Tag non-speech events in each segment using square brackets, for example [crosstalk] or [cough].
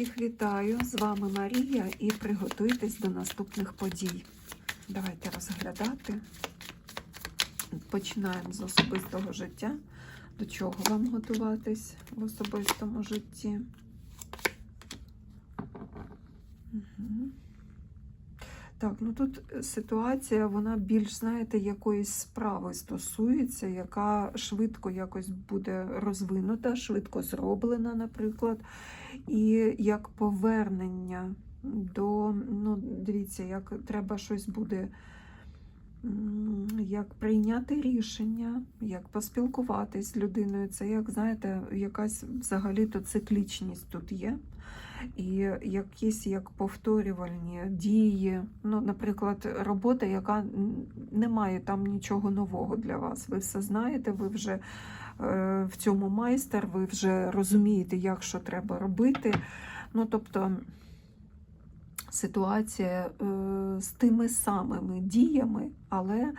Всіх вітаю! З вами Марія і приготуйтесь до наступних подій. Давайте розглядати. Починаємо з особистого життя. До чого вам готуватись в особистому житті? Мгм. Так, ну тут ситуація, вона більш, знаєте, якоїсь справи стосується, яка швидко якось буде розвинута, швидко зроблена, наприклад, і як повернення до, ну, дивіться, як треба щось буде, як прийняти рішення, як поспілкуватись з людиною. Це, як знаєте, якась взагалі-то циклічність тут є. І якісь як повторювальні дії, ну, наприклад, робота, яка не має там нічого нового для вас. Ви все знаєте, ви вже е, в цьому майстер, ви вже розумієте, як що треба робити. Ну, тобто ситуація е, з тими самими діями, але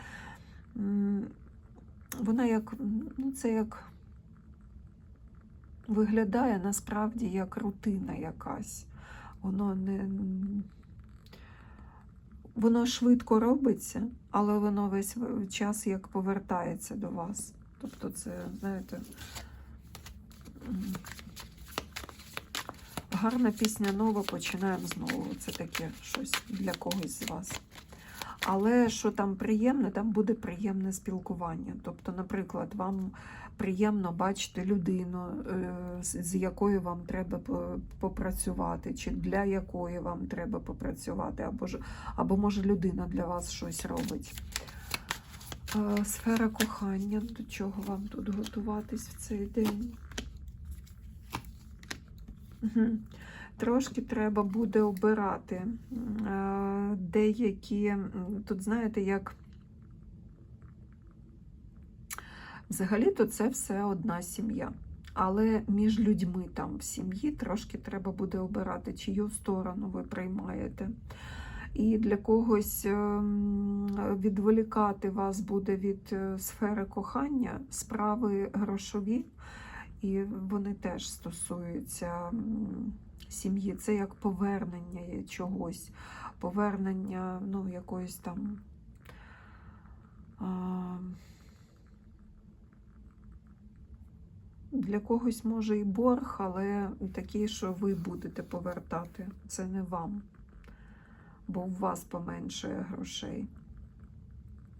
вона як, ну, це як виглядає насправді як рутина якась. Воно не. Воно швидко робиться, але воно весь час як повертається до вас. Тобто, це, знаєте, гарна пісня нова, починаємо знову. Це таке щось для когось з вас. Але що там приємне, там буде приємне спілкування. Тобто, наприклад, вам приємно бачити людину, е, з якою вам треба попрацювати, чи для якої вам треба попрацювати, або, ж, або може людина для вас щось робить. Е, Сфера кохання, до чого вам тут готуватись в цей день? Трошки треба буде обирати е, деякі, тут знаєте, як взагалі-то це все одна сім'я. Але між людьми там в сім'ї трошки треба буде обирати, чию сторону ви приймаєте. І для когось ем, відволікати вас буде від е, сфери кохання справи грошові, і вони теж стосуються сім'ї. Це як повернення чогось, повернення ну, якоїсь там. Для когось може і борг, але такий, що ви будете повертати. Це не вам, бо у вас поменшує грошей.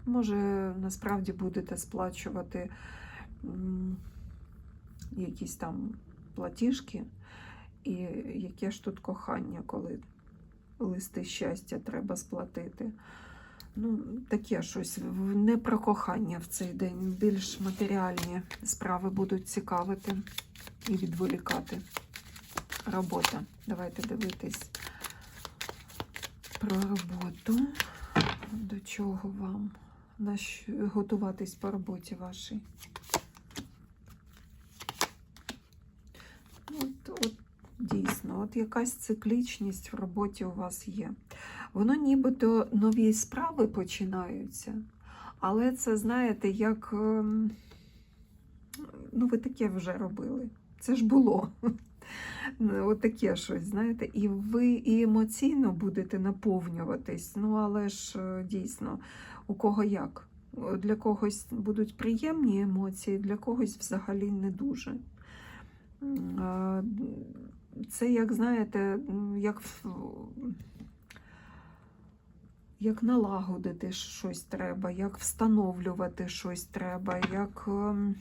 Може, насправді будете сплачувати якісь там платіжки, і яке ж тут кохання, коли листи щастя треба сплатити. Ну, таке щось не про кохання в цей день. Більш матеріальні справи будуть цікавити і відволікати. Робота. Давайте дивитись про роботу. До чого вам готуватись по роботі вашій? От, от дійсно, от якась циклічність в роботі у вас є. Воно нібито нові справи починаються, але це, знаєте, як ем, ну, ви таке вже робили. Це ж було. Ну, [laughs] От таке щось, знаєте, і ви і емоційно будете наповнюватись. Ну, але ж е, дійсно, у кого як? Для когось будуть приємні емоції, для когось взагалі не дуже. Це, як знаєте, як як налагодити щось треба, як встановлювати щось треба, як ем,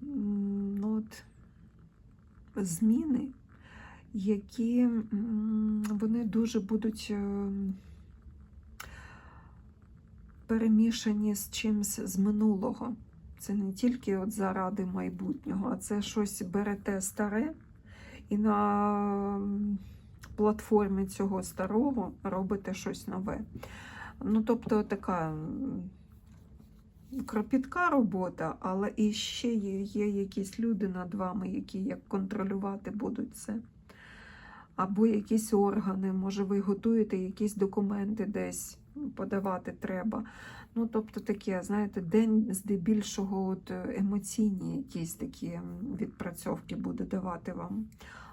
ну, от, зміни, які вони дуже будуть ем, перемішані з чимось з минулого. Це не тільки от заради майбутнього, а це щось берете старе і на платформі цього старого робите щось нове. Ну, тобто така кропітка робота, але і ще є, є якісь люди над вами, які як контролювати будуть це. Або якісь органи, може, ви готуєте якісь документи десь подавати треба. Ну, тобто таке, знаєте, день здебільшого от е, емоційні якісь такі відпрацьовки буде давати вам.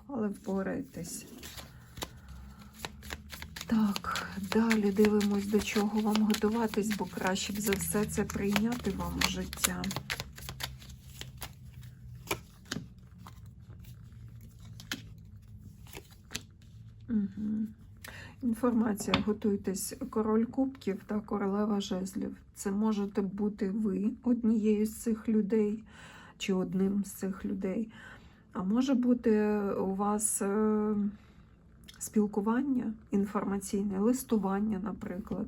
Але впорайтесь. Так, далі дивимось, до чого вам готуватись, бо краще б за все це прийняти вам в життя. Угу. Інформація, готуйтесь. Король кубків та королева жезлів. Це можете бути ви однією з цих людей чи одним з цих людей. А може бути у вас е, спілкування інформаційне, листування, наприклад,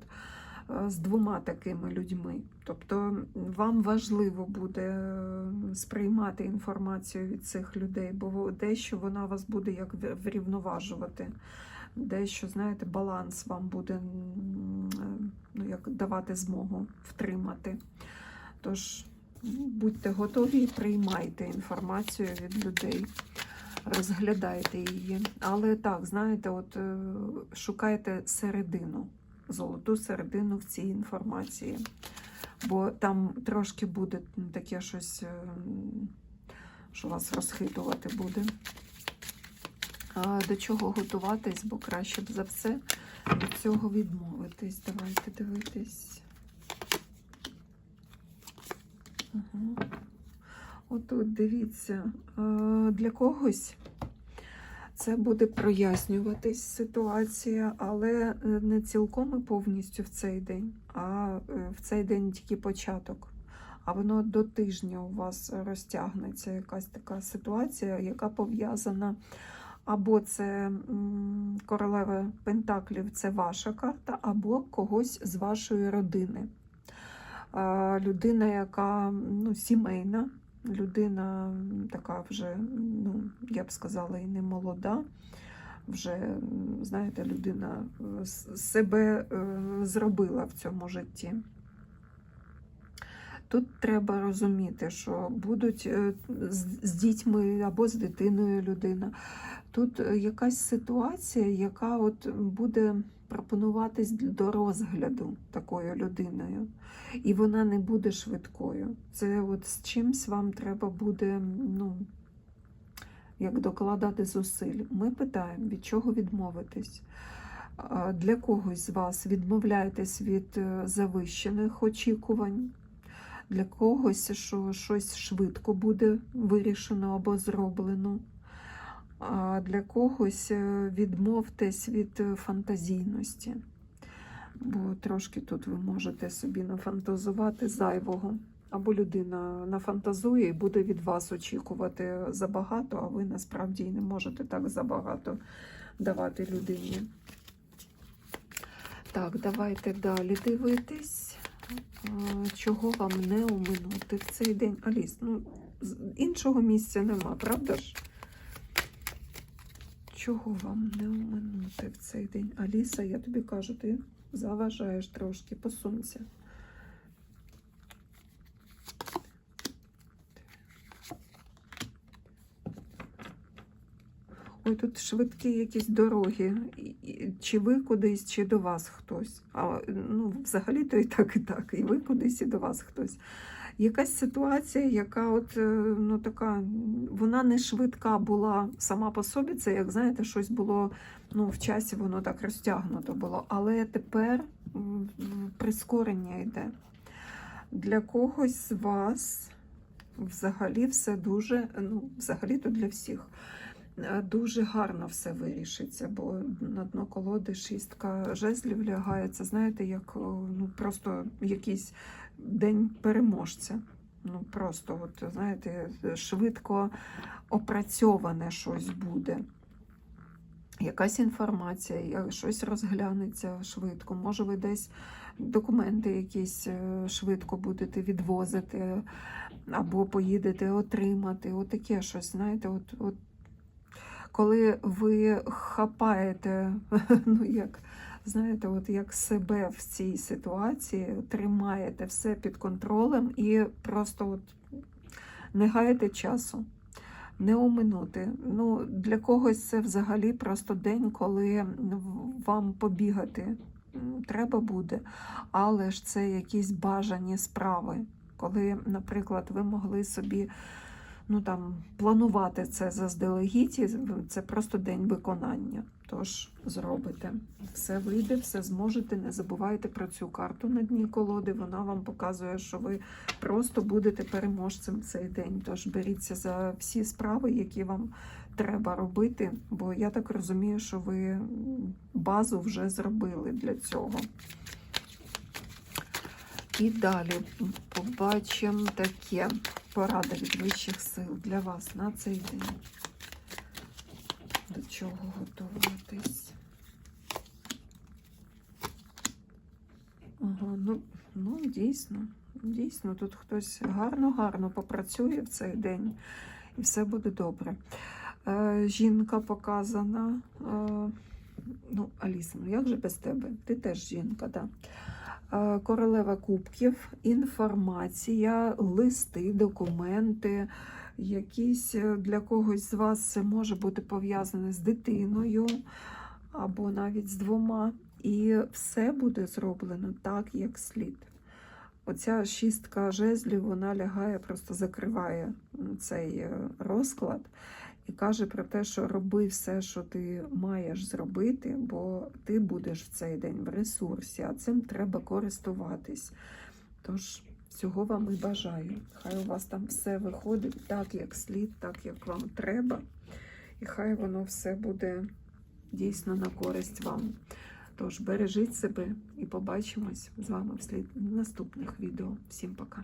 е, з двома такими людьми. Тобто вам важливо буде е, сприймати інформацію від цих людей, бо дещо вона вас буде як врівноважувати. Дещо, знаєте, баланс вам буде ну, як давати змогу втримати. Тож ну, будьте готові і приймайте інформацію від людей, розглядайте її. Але так, знаєте, от е, шукайте середину, золоту середину в цій інформації. Бо там трошки буде таке щось, е, що вас розхитувати буде. До чого готуватись, бо краще б за все від цього відмовитись. Давайте дивитись. Угу. Отут дивіться, для когось це буде прояснюватись ситуація, але е, не цілком і повністю в цей день, а е, в цей день тільки початок. А воно до тижня у вас розтягнеться якась така ситуація, яка пов'язана або це королева Пентаклів, це ваша карта, або когось з вашої родини. Людина, яка ну, сімейна, людина така вже, ну, я б сказала, і не молода. Вже, знаєте, людина е, себе е, зробила в цьому житті. Тут треба розуміти, що будуть е, з, з дітьми або з дитиною людина. Тут е, якась ситуація, яка от буде пропонуватись до розгляду такою людиною, і вона не буде швидкою. Це от з чимсь вам треба буде, ну, як докладати зусиль. Ми питаємо, від чого відмовитись. Для когось з вас відмовляєтесь від е, завищених очікувань. Для когось, що щось швидко буде вирішено або зроблено. А для когось е, відмовтесь від е, фантазійності, бо трошки тут ви можете собі нафантазувати зайвого. Або людина нафантазує і буде від вас очікувати забагато, а ви насправді і не можете так забагато давати людині. Так, давайте далі дивитись, чого вам не оминути в цей день. Аліс, ну, іншого місця нема, правда ж? Чого вам не оминути в цей день? Аліса, я тобі кажу, ти заважаєш трошки, посунься. Ой, тут швидкі якісь дороги. Чи ви кудись, чи до вас хтось. А, ну, взагалі-то і так, і так. І ви кудись, і до вас хтось. Якась ситуація, яка от, е, ну, така, вона не швидка була сама по собі. Це, як знаєте, щось було ну, в часі, воно так розтягнуто було. Але тепер прискорення йде. Для когось з вас взагалі все дуже, ну, взагалі-то для всіх. Е, Дуже гарно все вирішиться, бо на дно колоди шістка жезлів лягає. Це знаєте, як ну, просто якийсь день переможця. Ну просто, от, знаєте, швидко опрацьоване щось буде. Якась інформація, щось розглянеться швидко. Може, ви десь документи якісь е, швидко будете відвозити, або поїдете отримати. Отаке щось, знаєте, от, от коли ви хапаєте, [laughs] ну як, знаєте, от як себе в цій ситуації, тримаєте все під контролем і просто от не гаєте часу, не оминути. Ну, для когось це взагалі просто день, коли вам побігати треба буде, але ж це якісь бажані справи. Коли, наприклад, ви могли собі ну, там, планувати це заздалегідь, це просто день виконання. Тож зробите. Все вийде, все зможете. Не забувайте про цю карту на дні колоди. Вона вам показує, що ви просто будете переможцем цей день. Тож беріться за всі справи, які вам треба робити, бо я так розумію, що ви базу вже зробили для цього. І далі побачимо таке порада від вищих сил для вас на цей день. До чого готуватись? Ага, ну, ну дійсно, дійсно, тут хтось гарно-гарно попрацює в цей день, і все буде добре. Е, жінка показана. Е, ну, Аліса, ну як же без тебе? Ти теж жінка, так. Да? Е, Королева кубків, інформація, листи, документи, якісь е, для когось з вас це може бути пов'язане з дитиною або навіть з двома. І все буде зроблено так, як слід. Оця шістка жезлів, вона лягає, просто закриває цей е, розклад і каже про те, що роби все, що ти маєш зробити, бо ти будеш в цей день в ресурсі, а цим треба користуватись. Тож всього вам і бажаю. Хай у вас там все виходить так, як слід, так, як вам треба. І хай воно все буде дійсно на користь вам. Тож бережіть себе і побачимось з вами в наступних відео. Всім пока!